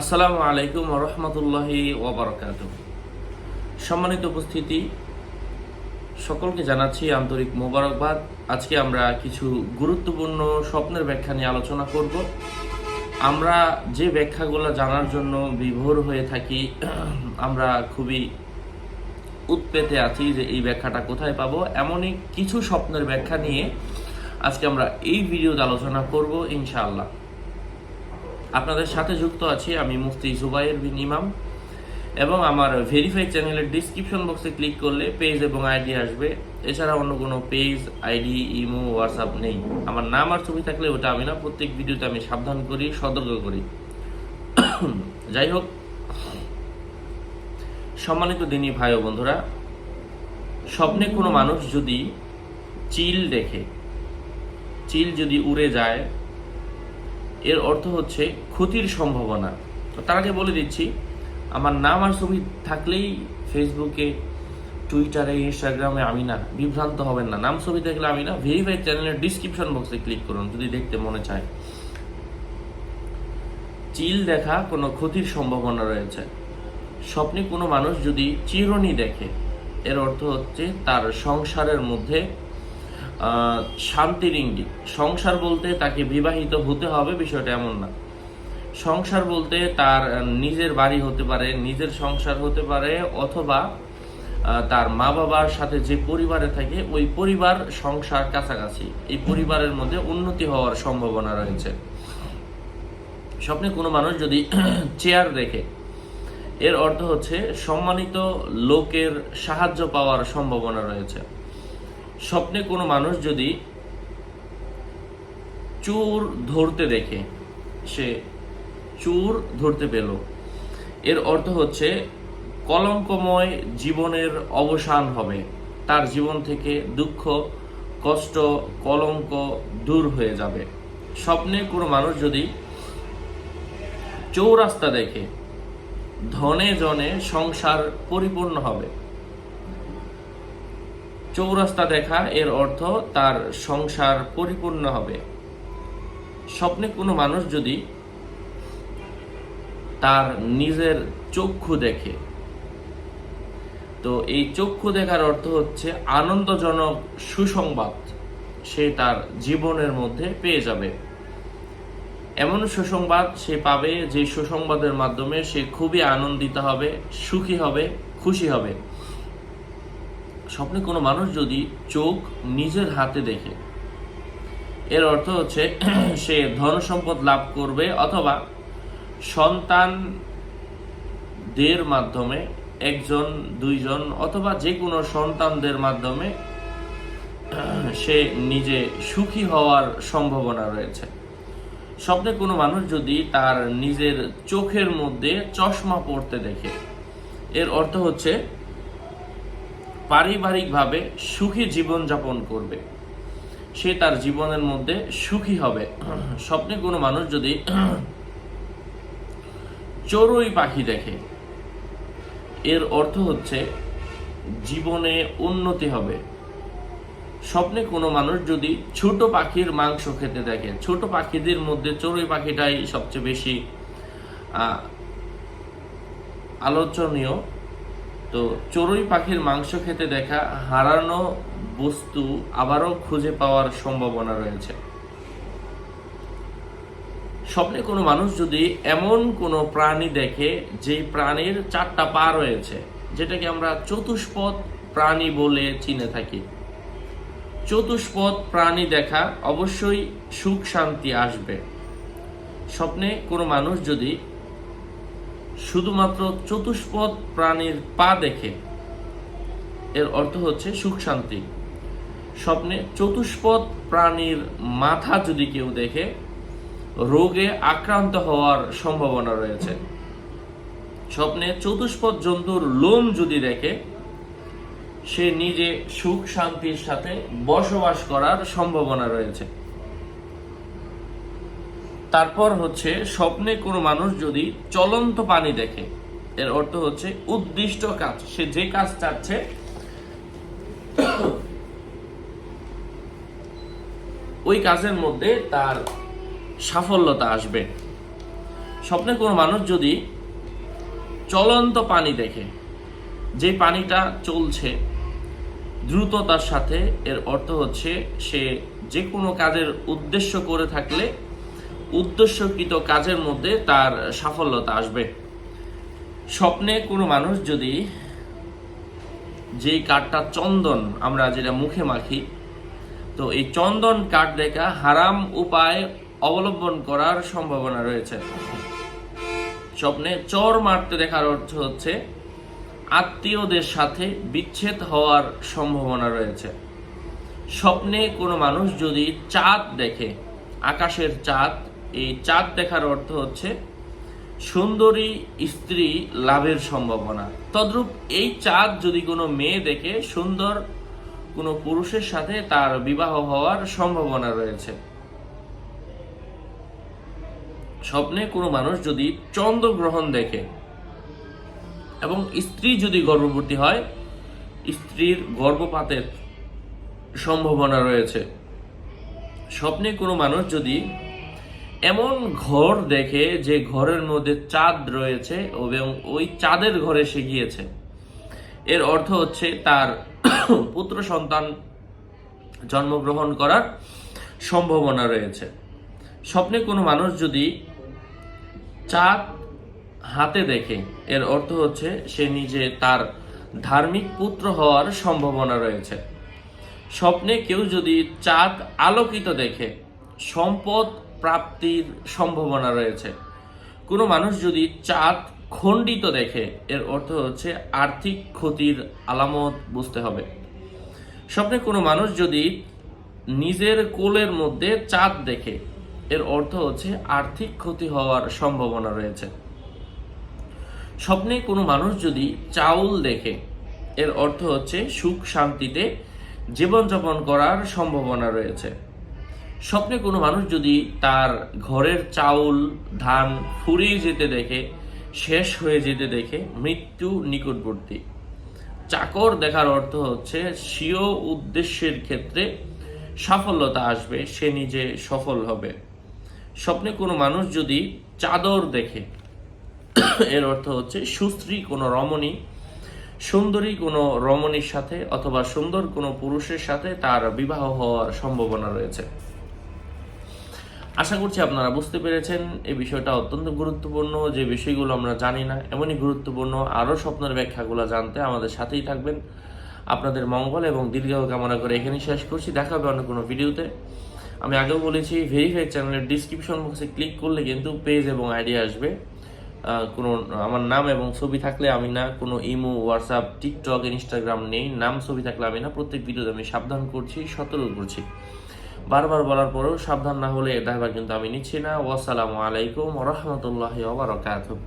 আসসালামু আলাইকুম রহমতুল্লাহি ওবরাকাত সম্মানিত উপস্থিতি, সকলকে জানাচ্ছি আন্তরিক মোবারকবাদ। আজকে আমরা কিছু গুরুত্বপূর্ণ স্বপ্নের ব্যাখ্যা নিয়ে আলোচনা করব। আমরা যে ব্যাখ্যাগুলো জানার জন্য বিভোর হয়ে থাকি, আমরা খুবই উৎপেতে আছি যে এই ব্যাখ্যাটা কোথায় পাবো। এমনই কিছু স্বপ্নের ব্যাখ্যা নিয়ে আজকে আমরা এই ভিডিওতে আলোচনা করব, ইনশাআল্লাহ। আপনাদের সাথে যুক্ত আছি আমি মুফতি জুবাইর বিন ইমাম। এবং আমার ভেরিফাইড চ্যানেলের ডিসক্রিপশন বক্সে ক্লিক করলে পেজ এবং আইডি আসবে। এছাড়া অন্য কোনো পেজ আইডি ইমো হোয়াটসঅ্যাপ নেই। আমার নাম আর ছবি থাকলে ওটা আমি না, প্রত্যেক ভিডিওতে আমি সাবধান করি, সতর্ক করি। যাই হোক, সম্মানিত দিনী ভাই ও বন্ধুরা, স্বপ্নে কোনো মানুষ যদি চিল দেখে, চিল যদি উড়ে যায় এর অর্থ হচ্ছে ক্ষতির সম্ভাবনা। তো তার আগে বলে দিচ্ছি, আমার নাম আর ছবি থাকলেই ফেসবুকে টুইটারে ইনস্টাগ্রামে আমি না বিভ্রান্ত হবেন না। নাম, ছবি থাকলে আমি না ভেরিফাইড চ্যানেলের ডিসক্রিপশন বক্সে ক্লিক করুন, যদি দেখতে মনে চায়। চিল দেখা কোনো ক্ষতির সম্ভাবনা রয়েছে। স্বপ্নে কোনো মানুষ যদি চিরুনি দেখে, এর অর্থ হচ্ছে তার সংসারের মধ্যে শান্তির ইঙ্গিত। সংসার বলতে তাকে বিবাহিত হতে হবে, বিষয়টা এমন না। সংসার বলতে তার নিজের বাড়ি হতে পারে, নিজের সংসার হতে পারে, অথবা তার মা বাবার সাথে যে পরিবারে থাকে, ওই পরিবার সংসার কাছাকাছি। এই পরিবারের মধ্যে উন্নতি হওয়ার সম্ভাবনা রয়েছে। স্বপ্নে কোনো মানুষ যদি চেয়ার দেখে এর অর্থ হচ্ছে সম্মানিত লোকের সাহায্য পাওয়ার সম্ভাবনা রয়েছে। স্বপ্নে কোনো মানুষ যদি চোর ধরতে দেখে, সে চোর ধরতে পেল। এর অর্থ হচ্ছে, কলঙ্কময় জীবনের অবসান হবে। তার জীবন থেকে দুঃখ, কষ্ট, কলঙ্ক দূর হয়ে যাবে। স্বপ্নে কোনো মানুষ যদি চৌরাস্তা দেখে, ধনে জনে সংসার পরিপূর্ণ হবে। চৌরাস্তা দেখা, এর অর্থ তার সংসার পরিপূর্ণ হবে। স্বপ্নে কোনো মানুষ যদি তার নিজের চক্ষু দেখে, তো এই চক্ষু দেখার অর্থ হচ্ছে আনন্দজনক সুসংবাদ সে তার জীবনের মধ্যে পেয়ে যাবে। এমন সুসংবাদ সে পাবে যে সুসংবাদের মাধ্যমে সে খুবই আনন্দিত হবে, সুখী হবে, খুশি হবে। স্বপ্নে কোনো মানুষ যদি চোখ নিজের হাতে দেখে, এর অর্থ হচ্ছে সে ধন সম্পদ লাভ করবে অথবা সন্তানদের মাধ্যমে একজন, দুইজন অথবা যে কোনো সন্তানদের মাধ্যমে সে নিজে সুখী হওয়ার সম্ভাবনা রয়েছে। স্বপ্নে কোনো মানুষ যদি তার নিজের চোখের মধ্যে চশমা পড়তে দেখে, এর অর্থ হচ্ছে পারিবারিকভাবে সুখী জীবন যাপন করবে। সে তার জীবনের মধ্যে সুখী হবে। স্বপ্নে কোনো মানুষ যদি চড়ুই পাখি দেখে, এর অর্থ হচ্ছে জীবনে উন্নতি হবে। স্বপ্নে কোনো মানুষ যদি ছোট পাখির মাংস খেতে দেখে, ছোট পাখিদের মধ্যে চড়ুই পাখিটাই সবচেয়ে বেশি আলোচনীয় তো চড়ুই পাখির মাংস খেতে দেখা হারানো বস্তু আবারও খুঁজে পাওয়ার সম্ভাবনা রয়েছে। স্বপ্নে কোনো মানুষ যদি এমন কোনো প্রাণী দেখে যে প্রাণীর চারটা পা রয়েছে, যেটাকে আমরা চতুষ্পদ প্রাণী বলে চিনে থাকি। চতুষ্পদ প্রাণী দেখা অবশ্যই সুখ শান্তি আসবে। স্বপ্নে কোনো মানুষ যদি শুধুমাত্র চতুষ্পদ প্রাণীর পা দেখে। এর অর্থ হচ্ছে সুখ শান্তি। স্বপ্নে চতুষ্পদ প্রাণীর মাথা যদি কেউ দেখে, রোগে আক্রান্ত হওয়ার সম্ভাবনা রয়েছে। স্বপ্নে চতুষ্পদ জন্তুর লোম যদি দেখে, সে নিজে সুখ শান্তির সাথে বসবাস করার সম্ভাবনা রয়েছে। তারপর হচ্ছে স্বপ্নে কোনো মানুষ যদি চলন্ত পানি দেখে, এর অর্থ হচ্ছে উদ্দিষ্ট কাজ। সে যে কাজ চাচ্ছে, ওই কাজের মধ্যে তার সাফল্যতা আসবে। স্বপ্নে কোনো মানুষ যদি চলন্ত পানি দেখে, যে পানিটা চলছে দ্রুততার সাথে, এর অর্থ হচ্ছে সে যে কোনো কাজের উদ্দেশ্য করে থাকলে উদ্দেশ্যকৃত কাজের মধ্যে তার সাফল্যতা আসবে। স্বপ্নে কোনো মানুষ যদি যেই কাঠটা চন্দন আমরা যেটা মুখে মাখি, তো এই চন্দন কাঠ দেখা হারাম উপায় অবলম্বন করার সম্ভাবনা রয়েছে। স্বপ্নে চর মারতে দেখার অর্থ হচ্ছে আত্মীয়দের সাথে বিচ্ছেদ হওয়ার সম্ভাবনা রয়েছে। স্বপ্নে কোনো মানুষ যদি চাঁদ দেখে, আকাশের চাঁদ এই চাঁদ দেখার অর্থ হচ্ছে সুন্দরী স্ত্রী লাভের সম্ভাবনা। তদ্রূপ এই চাঁদ যদি কোনো মেয়ে দেখে, সুন্দর কোনো পুরুষের সাথে তার বিবাহ হওয়ার সম্ভাবনা রয়েছে। স্বপ্নে কোনো মানুষ যদি চন্দ্রগ্রহণ দেখে এবং স্ত্রী যদি গর্ভবতী হয়, স্ত্রীর গর্ভপাতের সম্ভাবনা রয়েছে। স্বপ্নে কোনো মানুষ যদি এমন ঘর দেখে যে ঘরের মধ্যে চাঁদ রয়েছে এবং ওই চাঁদের ঘরে সে গিয়েছে। এর অর্থ হচ্ছে তার পুত্র সন্তান জন্মগ্রহণ করার সম্ভাবনা রয়েছে। স্বপ্নে কোনো মানুষ যদি চাঁদ হাতে দেখে, এর অর্থ হচ্ছে সে নিজে তার ধার্মিক পুত্র হওয়ার সম্ভাবনা রয়েছে। স্বপ্নে কেউ যদি চাঁদ আলোকিত দেখে, সম্পদ প্রাপ্তির সম্ভাবনা রয়েছে। কোনো মানুষ যদি চাঁদ খণ্ডিত দেখে, এর অর্থ হচ্ছে আর্থিক ক্ষতির আলামত বুঝতে হবে। স্বপ্নে কোনো মানুষ যদি নিজের কোলের মধ্যে চাঁদ দেখে, এর অর্থ হচ্ছে আর্থিক ক্ষতি হওয়ার সম্ভাবনা রয়েছে। স্বপ্নে কোনো মানুষ যদি চাউল দেখে, এর অর্থ হচ্ছে সুখ শান্তিতে জীবনযাপন করার সম্ভাবনা রয়েছে। স্বপ্নে কোনো মানুষ যদি তার ঘরের চাউল, ধান ফুরিয়ে যেতে দেখে, শেষ হয়ে যেতে দেখে মৃত্যু নিকটবর্তী। চাকর দেখার অর্থ হচ্ছে স্বীয় উদ্দেশ্যের ক্ষেত্রে সাফল্যতা আসবে, সে নিজে সফল হবে। স্বপ্নে কোনো মানুষ যদি চাদর দেখে, এর অর্থ হচ্ছে সুশ্রী কোনো রমণী, সুন্দরী কোনো রমণীর সাথে অথবা সুন্দর কোনো পুরুষের সাথে তার বিবাহ হওয়ার সম্ভাবনা রয়েছে। আশা করছি আপনারা বুঝতে পেরেছেন, এই বিষয়টা অত্যন্ত গুরুত্বপূর্ণ, যে বিষয়গুলো আমরা জানি না, এমনই গুরুত্বপূর্ণ, আরও স্বপ্নের ব্যাখ্যাগুলো জানতে আমাদের সাথেই থাকবেন। আপনাদের মঙ্গল এবং দীর্ঘায়ু কামনা করে এখানেই শেষ করছি, দেখা হবে অন্য কোনো ভিডিওতে। আমি আগেও বলেছি ভেরিফাই চ্যানেলের ডিসক্রিপশন বক্সে ক্লিক করলে কিন্তু পেজ এবং আইডি আসবে। কোনো, আমার নাম এবং ছবি থাকলে আমি না, কোনো ইমো, হোয়াটসঅ্যাপ, টিকটক, ইনস্টাগ্রাম নেই, নাম, ছবি থাকলে আমি না, প্রত্যেক ভিডিওতে আমি সাবধান করছি, সতর্ক করছি। বারবার বলার পরেও সাবধান না হলে এটা কিন্তু আমি নিচ্ছি না। ওয়াসালামু আলাইকুম রহমতুল্লাহ ওবরাকাতুহ